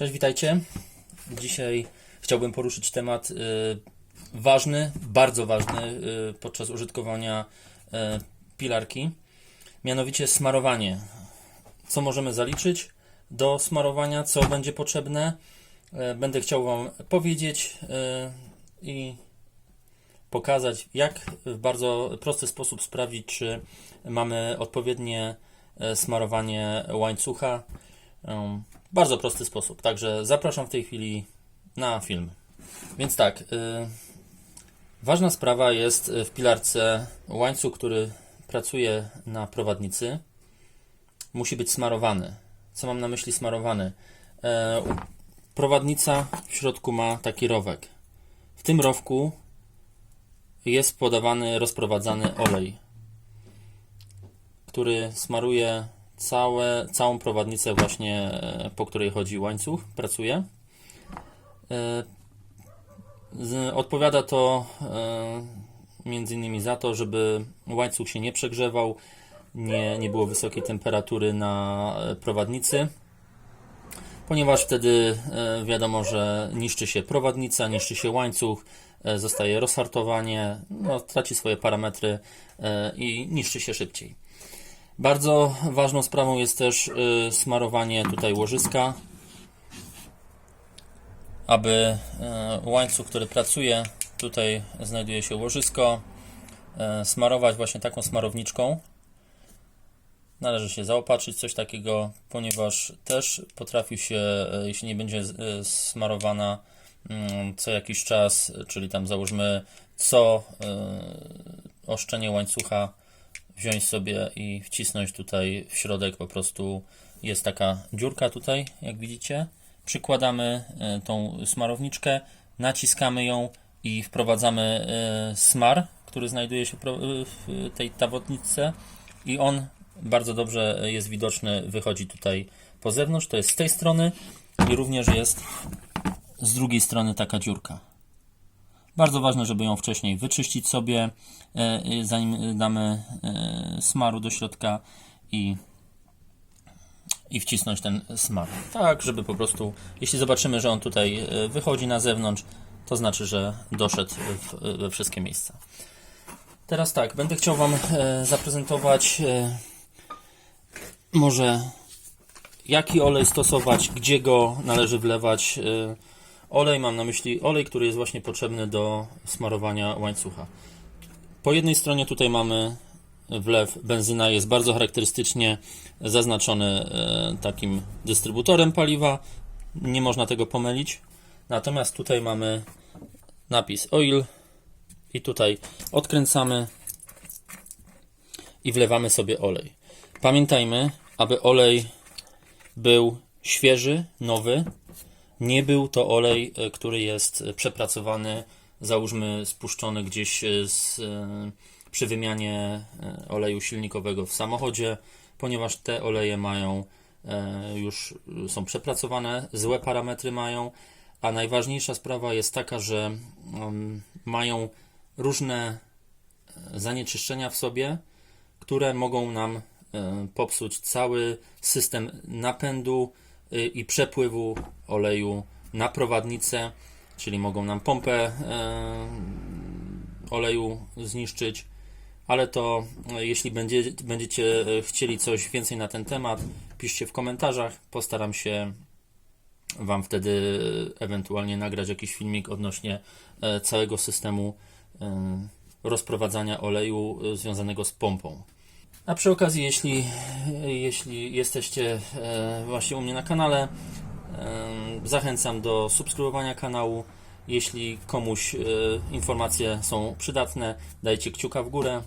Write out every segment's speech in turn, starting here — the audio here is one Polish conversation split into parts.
Cześć, witajcie. Dzisiaj chciałbym poruszyć temat y, ważny, bardzo ważny y, podczas użytkowania y, pilarki, mianowicie smarowanie. Co możemy zaliczyć do smarowania, co będzie potrzebne. Y, będę chciał Wam powiedzieć y, i pokazać, jak w bardzo prosty sposób sprawdzić, czy mamy odpowiednie e, smarowanie łańcucha. Um, Bardzo prosty sposób. Także zapraszam w tej chwili na film. Więc tak, y, ważna sprawa jest y, w pilarce łańcuch, który pracuje na prowadnicy, musi być smarowany. Co mam na myśli smarowany? E, prowadnica w środku ma taki rowek. W tym rowku jest podawany, rozprowadzany olej, który smaruje całe, całą prowadnicę właśnie, e, po której chodzi łańcuch, pracuje. E, Odpowiada to e, między innymi za to, żeby łańcuch się nie przegrzewał, nie, nie było wysokiej temperatury na prowadnicy, ponieważ wtedy wiadomo, że niszczy się prowadnica, niszczy się łańcuch, zostaje rozhartowanie, no, traci swoje parametry i niszczy się szybciej. Bardzo ważną sprawą jest też y, smarowanie tutaj łożyska, aby y, łańcuch, który pracuje, tutaj znajduje się łożysko, y, smarować właśnie taką smarowniczką. Należy się zaopatrzyć coś takiego, ponieważ też potrafi się, jeśli nie będzie smarowana mm, co jakiś czas, czyli tam załóżmy co oszczenie łańcucha wziąć sobie i wcisnąć tutaj w środek po prostu jest taka dziurka tutaj, jak widzicie. Przykładamy e, tą smarowniczkę, naciskamy ją i wprowadzamy e, smar, który znajduje się e, w tej tawotniczce i on bardzo dobrze jest widoczny, wychodzi tutaj po zewnątrz, to jest z tej strony i również jest z drugiej strony taka dziurka. Bardzo ważne, żeby ją wcześniej wyczyścić sobie, e, zanim damy e, smaru do środka i, i wcisnąć ten smar. Tak, żeby po prostu, jeśli zobaczymy, że on tutaj e, wychodzi na zewnątrz, to znaczy, że doszedł w, we wszystkie miejsca. Teraz tak, będę chciał Wam zaprezentować może jaki olej stosować, gdzie go należy wlewać. Olej mam na myśli olej, który jest właśnie potrzebny do smarowania łańcucha. Po jednej stronie tutaj mamy wlew benzyna, jest bardzo charakterystycznie zaznaczony e, takim dystrybutorem paliwa. Nie można tego pomylić. Natomiast tutaj mamy napis oil i tutaj odkręcamy i wlewamy sobie olej. Pamiętajmy, aby olej był świeży, nowy, nie był to olej, e, który jest e, przepracowany, załóżmy spuszczony gdzieś e, z, przy wymianie oleju silnikowego w samochodzie, ponieważ te oleje mają już są przepracowane, złe parametry mają, a najważniejsza sprawa jest taka, że mm, mają różne zanieczyszczenia w sobie, które mogą nam popsuć cały system napędu i przepływu oleju na prowadnicę, czyli mogą nam pompę e, oleju zniszczyć. Ale to e, jeśli będzie, będziecie chcieli coś więcej na ten temat, piszcie w komentarzach. Postaram się Wam wtedy ewentualnie nagrać jakiś filmik odnośnie całego systemu rozprowadzania oleju związanego z pompą. A przy okazji, jeśli, jeśli jesteście e, właśnie u mnie na kanale, e, zachęcam do subskrybowania kanału. Jeśli komuś e, informacje są przydatne, dajcie kciuka w górę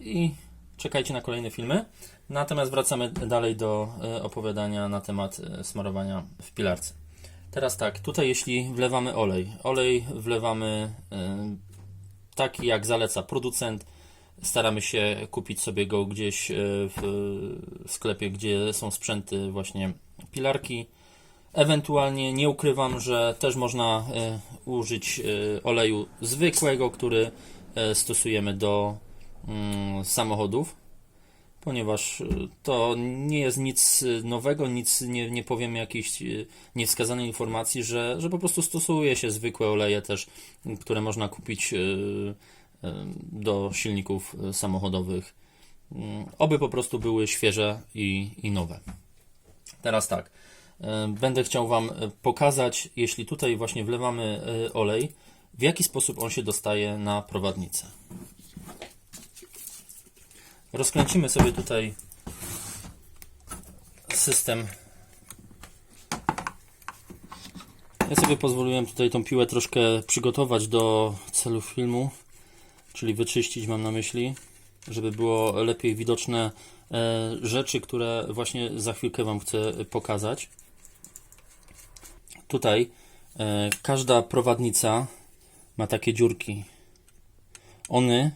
i czekajcie na kolejne filmy. Natomiast wracamy dalej do opowiadania na temat smarowania w pilarce. Teraz tak, tutaj jeśli wlewamy olej, olej wlewamy taki jak zaleca producent. Staramy się kupić sobie go gdzieś e, w sklepie, gdzie są sprzęty właśnie pilarki. Ewentualnie nie ukrywam, że też można e, użyć e, oleju zwykłego, który stosujemy do mm, samochodów, ponieważ to nie jest nic nowego, nic nie, nie powiemy jakiejś niewskazanej informacji, że, że po prostu stosuje się zwykłe oleje też, które można kupić do silników y, samochodowych. Y, Oby po prostu były świeże i, i nowe. Teraz tak, y, będę chciał Wam y, pokazać, jeśli tutaj właśnie wlewamy olej, w jaki sposób on się dostaje na prowadnicę. Rozkręcimy sobie tutaj system. Ja sobie pozwoliłem tutaj tą piłę troszkę przygotować do celów filmu, czyli wyczyścić mam na myśli, żeby było lepiej widoczne e, rzeczy, które właśnie za chwilkę Wam chcę pokazać. Tutaj e, każda prowadnica ma takie dziurki. One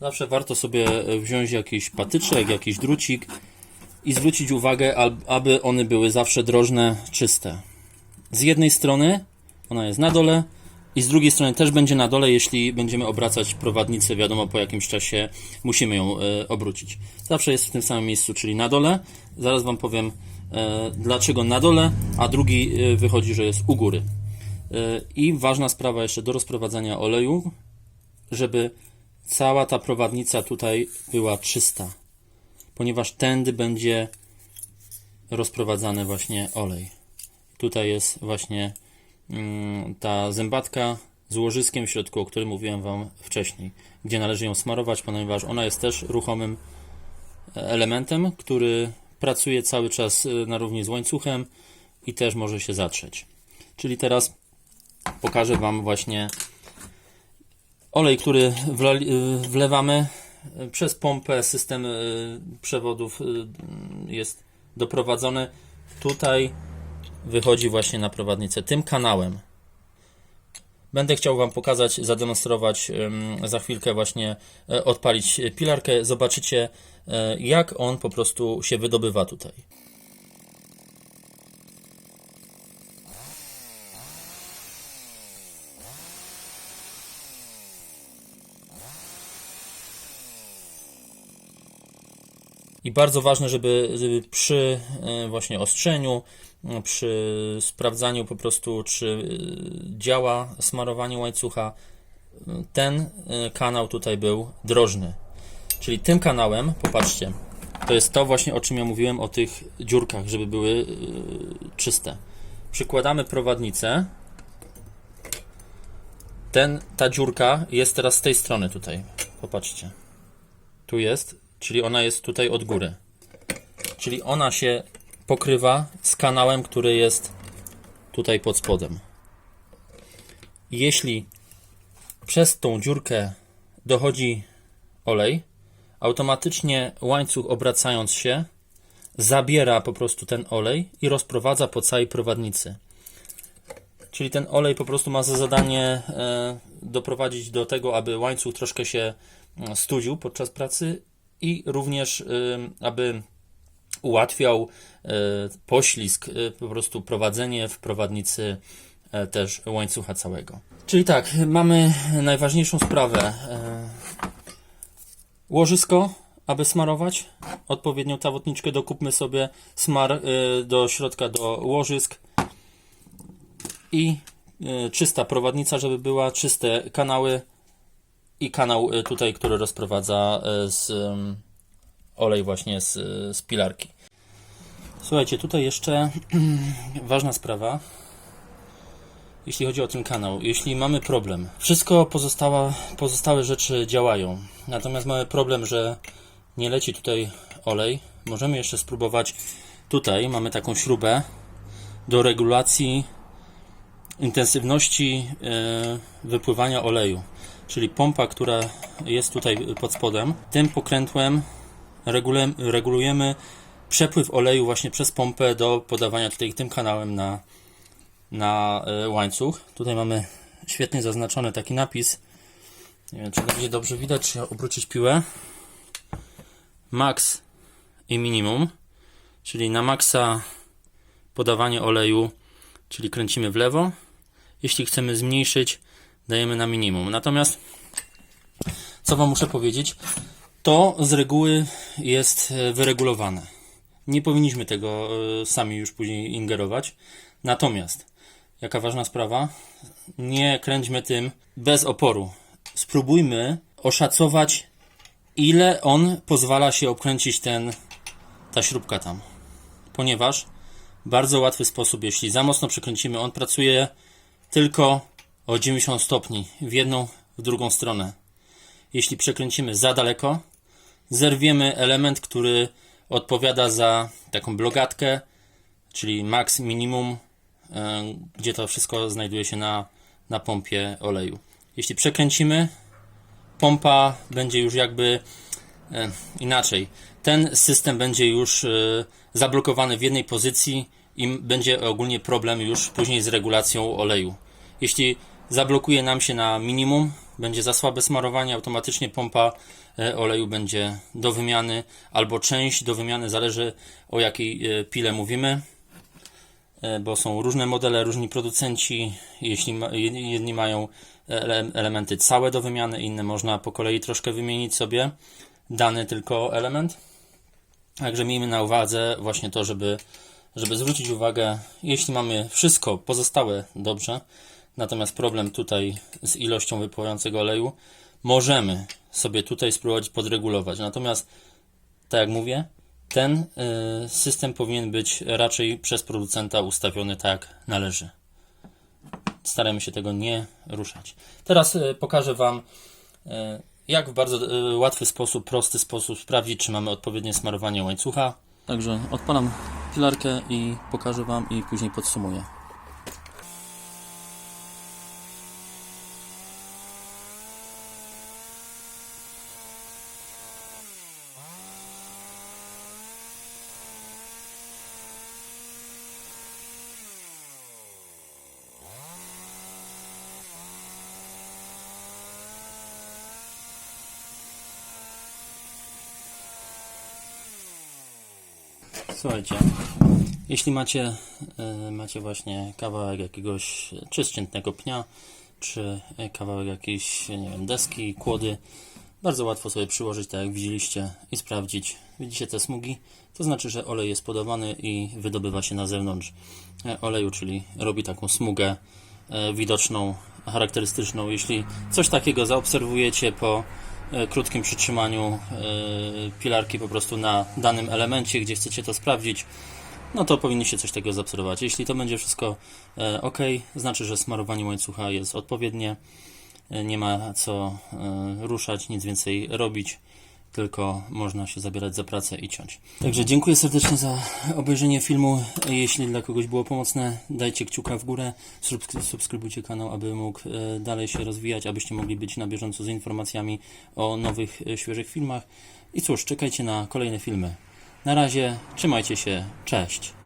Zawsze warto sobie wziąć jakiś patyczek, jakiś drucik i zwrócić uwagę, aby one były zawsze drożne, czyste. Z jednej strony ona jest na dole i z drugiej strony też będzie na dole, jeśli będziemy obracać prowadnicę, wiadomo po jakimś czasie musimy ją e, obrócić. Zawsze jest w tym samym miejscu, czyli na dole. Zaraz Wam powiem e, dlaczego na dole, a drugi e, wychodzi, że jest u góry. I ważna sprawa jeszcze do rozprowadzania oleju, żeby cała ta prowadnica tutaj była czysta, ponieważ tędy będzie rozprowadzany właśnie olej. Tutaj jest właśnie ta zębatka z łożyskiem w środku, o którym mówiłem Wam wcześniej, gdzie należy ją smarować, ponieważ ona jest też ruchomym elementem, który pracuje cały czas e, na równi z łańcuchem i też może się zatrzeć. Czyli teraz pokażę Wam właśnie olej, który y, wlewamy y, przez pompę, system y, przewodów y, jest doprowadzony. Tutaj wychodzi właśnie na prowadnicę tym kanałem. Będę chciał Wam pokazać, zademonstrować za chwilkę właśnie e, odpalić pilarkę. Zobaczycie e, jak on po prostu się wydobywa tutaj. I bardzo ważne, żeby, żeby przy e, właśnie ostrzeniu, przy sprawdzaniu po prostu, czy e, działa smarowanie łańcucha, ten e, kanał tutaj był drożny. Czyli tym kanałem, popatrzcie, to jest to właśnie o czym ja mówiłem o tych dziurkach, żeby były e, czyste. Przykładamy prowadnicę. Ten, ta dziurka jest teraz z tej strony tutaj. Popatrzcie. Tu jest, czyli ona jest tutaj od góry. Czyli ona się pokrywa z kanałem, który jest tutaj pod spodem. Jeśli przez tą dziurkę dochodzi olej, automatycznie łańcuch obracając się zabiera po prostu ten olej i rozprowadza po całej prowadnicy. Czyli ten olej po prostu ma za zadanie e, doprowadzić do tego, aby łańcuch troszkę się e, studził podczas pracy i również aby ułatwiał e, poślizg, e, po prostu prowadzenie w prowadnicy e, też łańcucha całego. Czyli tak, mamy najważniejszą sprawę. Łożysko, aby smarować. Odpowiednią tawotniczkę dokupmy sobie smar do środka do łożysk i czysta prowadnica, żeby była, czyste kanały i kanał tutaj, który rozprowadza z olej właśnie z, z pilarki. Słuchajcie, tutaj jeszcze ważna sprawa. Jeśli chodzi o ten kanał, jeśli mamy problem, wszystko pozostała, pozostałe rzeczy działają. Natomiast mamy problem, że nie leci tutaj olej. Możemy jeszcze spróbować. Tutaj mamy taką śrubę do regulacji intensywności e, wypływania oleju. Czyli pompa, która jest tutaj pod spodem. Tym pokrętłem regulujemy, przepływ oleju właśnie przez pompę do podawania tutaj tym kanałem na, na e, łańcuch. Tutaj mamy świetnie zaznaczony taki napis. Nie wiem, czy będzie dobrze widać, czy obrócić piłę. Max i minimum, czyli na maksa podawanie oleju, czyli kręcimy w lewo. Jeśli chcemy zmniejszyć, dajemy na minimum. Natomiast co Wam muszę powiedzieć? To z reguły jest e, wyregulowane. Nie powinniśmy tego e, sami już później ingerować. Natomiast, jaka ważna sprawa, nie kręćmy tym bez oporu. Spróbujmy oszacować, ile on pozwala się obkręcić ten, ta śrubka tam. Ponieważ bardzo łatwy sposób, jeśli za mocno przekręcimy, on pracuje tylko o 90 stopni w jedną, w drugą stronę. Jeśli przekręcimy za daleko, zerwiemy element, który odpowiada za taką blogatkę, czyli max minimum, e, gdzie to wszystko znajduje się na, na pompie oleju. Jeśli przekręcimy, pompa będzie już jakby e, inaczej. Ten system będzie już e, zablokowany w jednej pozycji i będzie ogólnie problem już później z regulacją oleju. Jeśli zablokuje nam się na minimum, będzie za słabe smarowanie, automatycznie pompa oleju będzie do wymiany albo część do wymiany, zależy o jakiej e, pile mówimy e, bo są różne modele, różni producenci. Jeśli jedni mają ele, elementy całe do wymiany, inne można po kolei troszkę wymienić sobie dany tylko element. Także miejmy na uwadze właśnie to, żeby, żeby zwrócić uwagę, jeśli mamy wszystko pozostałe dobrze, natomiast problem tutaj z ilością wypływającego oleju, możemy sobie tutaj spróbować podregulować. Natomiast, tak jak mówię, ten y, system powinien być raczej przez producenta ustawiony tak jak należy. Staramy się tego nie ruszać. Teraz y, pokażę Wam, y, jak w bardzo łatwy sposób, prosty sposób sprawdzić, czy mamy odpowiednie smarowanie łańcucha. Także odpalam pilarkę i pokażę Wam i później podsumuję. Słuchajcie, jeśli macie, e, macie właśnie kawałek jakiegoś czy ściętnego pnia, czy kawałek jakiejś, nie wiem, deski, kłody, bardzo łatwo sobie przyłożyć, tak jak widzieliście, i sprawdzić. Widzicie te smugi? To znaczy, że olej jest podawany i wydobywa się na zewnątrz e, oleju, czyli robi taką smugę e, widoczną, charakterystyczną. Jeśli coś takiego zaobserwujecie po krótkim przytrzymaniu e, pilarki po prostu na danym elemencie, gdzie chcecie to sprawdzić, no to powinniście coś takiego zaobserwować. Jeśli to będzie wszystko e, ok, znaczy, że smarowanie łańcucha jest odpowiednie, e, nie ma co e, ruszać, nic więcej robić, tylko można się zabierać za pracę i ciąć. Także dziękuję serdecznie za obejrzenie filmu. Jeśli dla kogoś było pomocne, dajcie kciuka w górę, subsk- subskrybujcie kanał, aby mógł e, dalej się rozwijać, abyście mogli być na bieżąco z informacjami o nowych, e, świeżych filmach. I cóż, czekajcie na kolejne filmy. Na razie, trzymajcie się, cześć.